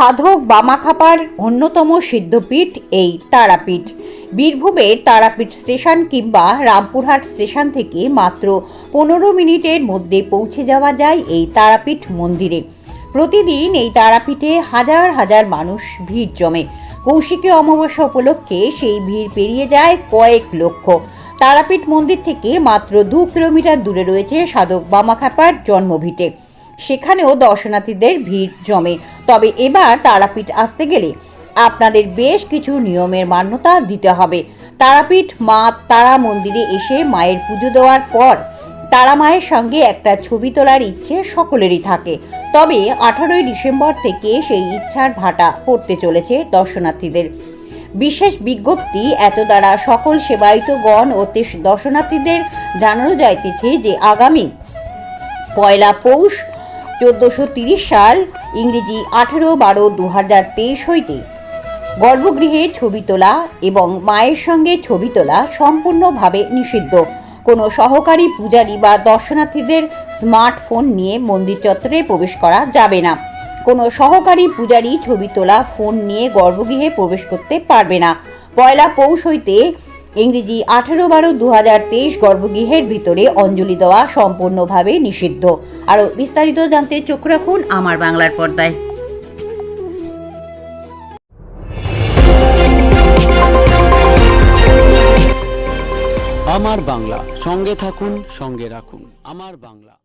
সাধক বামাখাপার অন্যতম সিদ্ধপীঠ এই তারাপীঠ। বীরভূমের তারাপীঠ স্টেশন কিংবা রামপুরহাট স্টেশন থেকে মাত্র পনেরো মিনিটের মধ্যে পৌঁছে যাওয়া যায় এই তারাপীঠ মন্দিরে। প্রতিদিন এই তারাপীঠে হাজার হাজার মানুষ ভিড় জমে। কৌশিকী অমাবস্যা উপলক্ষে সেই ভিড় পেরিয়ে যায় কয়েক লক্ষ। তারাপীঠ মন্দির থেকে মাত্র দু কিলোমিটার দূরে রয়েছে সাধক বামাখাপার জন্মভিটে। সেখানেও দর্শনার্থীদের ভিড় জমে। তবে এবার তারাপীঠ আসতে গেলে আপনাদের বেশ কিছু নিয়মের মান্যতা দিতে হবে। তারাপীঠ মা তারা মন্দিরে এসে মায়ের পুজো দেওয়ার পর তারা মায়ের সঙ্গে একটা ছবি তোলার ইচ্ছে সকলেরই থাকে। তবে আঠারোই ডিসেম্বর থেকে সেই ইচ্ছার ভাটা পড়তে চলেছে দর্শনার্থীদের। বিশেষ বিজ্ঞপ্তি, এত দ্বারা সকল সেবায়িতগণ ও দর্শনার্থীদের জানানো যাইতেছে যে আগামী পয়লা পৌষ চোদ্দোশো তিরিশ সাল ইংরেজি আঠেরো বারো দু হাজার তেইশ হইতে গর্ভগৃহে ছবি তোলা এবং মায়ের সঙ্গে ছবি তোলা সম্পূর্ণভাবে নিষিদ্ধ। কোনো সহকারী পূজারী বা দর্শনার্থীদের স্মার্টফোন নিয়ে মন্দির চত্বরে প্রবেশ করা যাবে না। কোনো সহকারী পূজারী ছবি তোলা, ফোন নিয়ে গর্ভগৃহে প্রবেশ করতে পারবে না। পয়লা পৌষ হইতে ইংরেজি আঠারো বারো দু হাজার তেইশ গর্ভগৃহের ভিতরে অঞ্জলি দেওয়া সম্পূর্ণভাবে নিষিদ্ধ। আরও বিস্তারিত জানতে চোখ রাখুন আমার বাংলার পর্দায়। আমার বাংলা, সঙ্গে থাকুন, সঙ্গে রাখুন। আমার বাংলা।